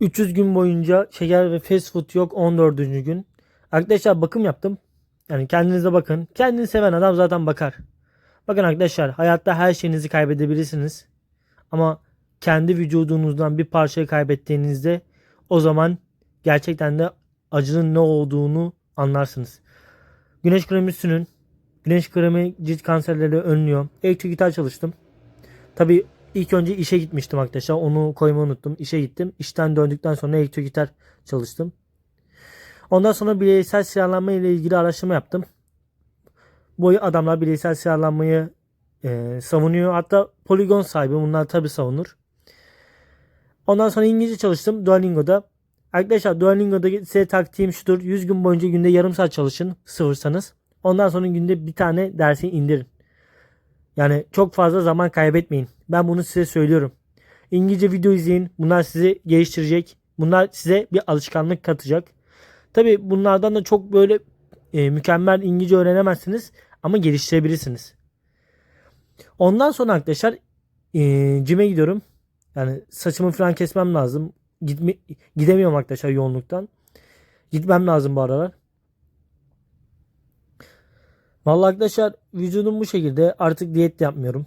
300 gün boyunca şeker ve fast food yok 14. gün. Arkadaşlar bakım yaptım. Yani kendinize bakın. Kendini seven adam zaten bakar. Bakın arkadaşlar hayatta her şeyinizi kaybedebilirsiniz. Ama kendi vücudunuzdan bir parçayı kaybettiğinizde o zaman gerçekten de acının ne olduğunu anlarsınız. Güneş kremi sürün. Güneş kremi cilt kanserleri önlüyor. Elektrik gitar çalıştım. Tabi ilk önce işe gitmiştim arkadaşlar. Onu koymayı unuttum. İşe gittim. İşten döndükten sonra elektrik gitar çalıştım. Ondan sonra bireysel silahlanma ile ilgili araştırma yaptım. Bu adamlar bireysel silahlanmayı e, savunuyor. Hatta poligon sahibi bunlar tabi savunur. Ondan sonra İngilizce çalıştım Duolingo'da. Arkadaşlar Duolingo'da size taktiğim şudur. 100 gün boyunca günde yarım saat çalışın sıfırsanız. Ondan sonra günde bir tane dersi indirin. Yani çok fazla zaman kaybetmeyin. Ben bunu size söylüyorum. İngilizce video izleyin. Bunlar sizi geliştirecek. Bunlar size bir alışkanlık katacak. Tabi bunlardan da çok böyle e, mükemmel İngilizce öğrenemezsiniz. Ama geliştirebilirsiniz. Ondan sonra arkadaşlar e, cime gidiyorum. Yani saçımı falan kesmem lazım. Gitme, gidemiyorum arkadaşlar yoğunluktan. Gitmem lazım bu aralar. Vallahi arkadaşlar vücudum bu şekilde. Artık diyet de yapmıyorum.